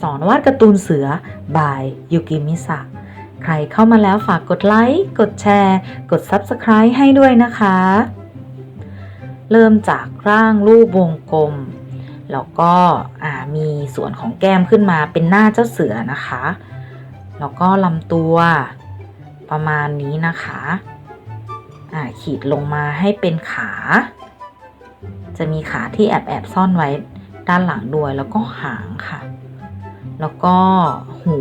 สอนวาดการ์ตูนเสือบายยูกิมิสะใครเข้ามาแล้วฝากกดไลค์ กดแชร์ กด Subscribe ให้ด้วยนะคะ เริ่มจากร่างรูปวงกลม แล้วก็มีส่วนของแก้มขึ้นมาเป็นหน้าเจ้าเสือนะคะ แล้วก็ลำตัวประมาณนี้นะคะขีดลงมาให้เป็นขา จะมีขาที่แอบแอบซ่อนไว้ด้านหลังด้วยแล้วก็หางค่ะ แล้วก็หู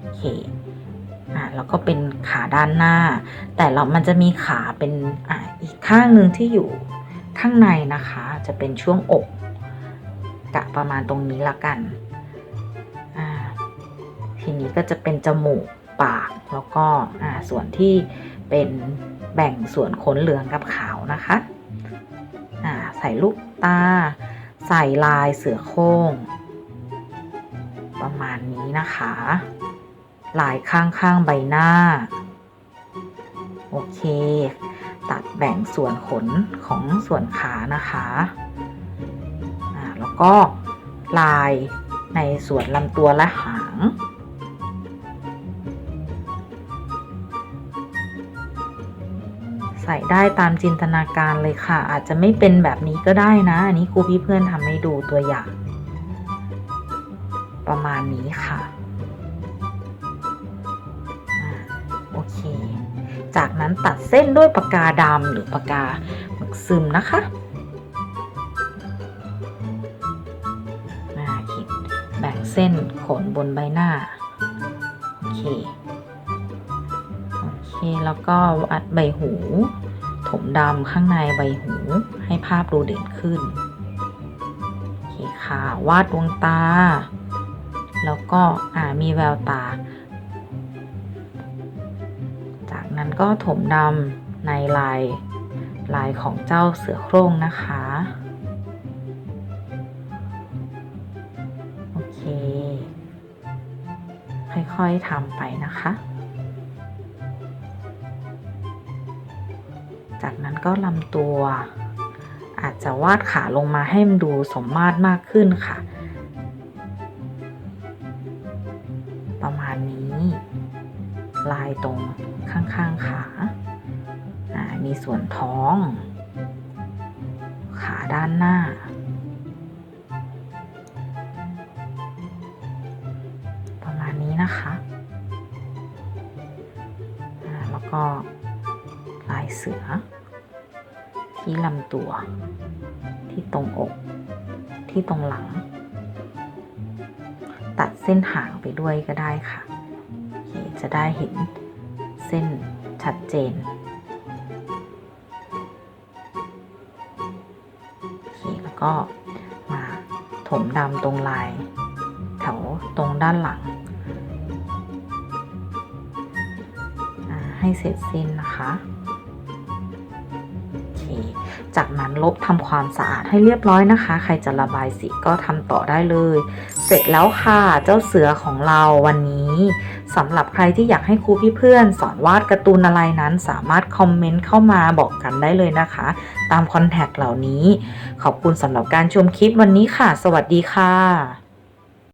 โอเคอะแล้วก็เป็นขาด้านหน้า แต่เรามันจะมีขาเป็นอะอีกข้างหนึ่งที่อยู่ข้างในนะคะ จะเป็นช่วงอกกะประมาณตรงนี้ละกันอ่าทีนี้ก็จะเป็นจมูกปากแล้วก็อ่าส่วนที่เป็นแบ่งส่วนขนเหลืองกับขาวนะคะอ่าใส่ลูกตา ส่ลายเสือโคร่งประมาณนี้นะคะ ลายข้างข้างๆใบหน้า โอเค ตัดแบ่งส่วนขนของส่วนขานะคะแล้วก็ลายในส่วนลำตัวและหาง ใส่ได้ตามจินตนาการเลยค่ะ อาจจะไม่เป็นแบบนี้ก็ได้นะ อันนี้ครูพี่เพื่อนทำให้ดูตัวอย่าง ประมาณนี้ค่ะโอเค จากนั้นตัดเส้นด้วยปากกาดำหรือปากกาหมึกซึมนะคะอ่าขีดแบ่งเส้นขนบนใบหน้า โอเค แล้วก็วัดใบหู ถมดำข้างในใบหูให้ภาพดูเด่นขึ้น โอเคค่ะ วาดดวงตา แล้วก็อ่ามีแววตา จากนั้นก็ถมดำในลายลายของเจ้าเสือโคร่งนะคะ โอเค ค่อยๆทำไปนะคะ จากนั้นก็ลำตัว อาจจะวาดขาลงมาให้มันดูสมมาตรมากขึ้นค่ะ ประมาณนี้ ลายตรงข้างๆขาอ่ามีส่วนท้อง ขาด้านหน้า ประมาณนี้นะคะ แล้วก็ ลายเสือ ที่ลำตัว ที่ตรงอก ที่ตรงหลัง ตัดเส้นหางไปด้วยก็ได้ค่ะโอเคจะได้เห็นเส้นชัดเจนโอเคแล้วก็มาถมดำตรงลาย แถวตรงด้านหลัง ให้เสร็จสิ้นนะคะ จากนั้นลบทำความสะอาดให้เรียบร้อยนะคะ ใครจะระบายสีก็ทำต่อได้เลย เสร็จแล้วค่ะเจ้าเสือของเราวันนี้สำหรับใครที่อยากให้ครูพี่เพื่อนสอนวาดการ์ตูนอะไรนั้น สามารถคอมเมนต์เข้ามาบอกกันได้เลยนะคะ ตามคอนแทคเหล่านี้ ขอบคุณสำหรับการชมคลิปวันนี้ค่ะ สวัสดีค่ะ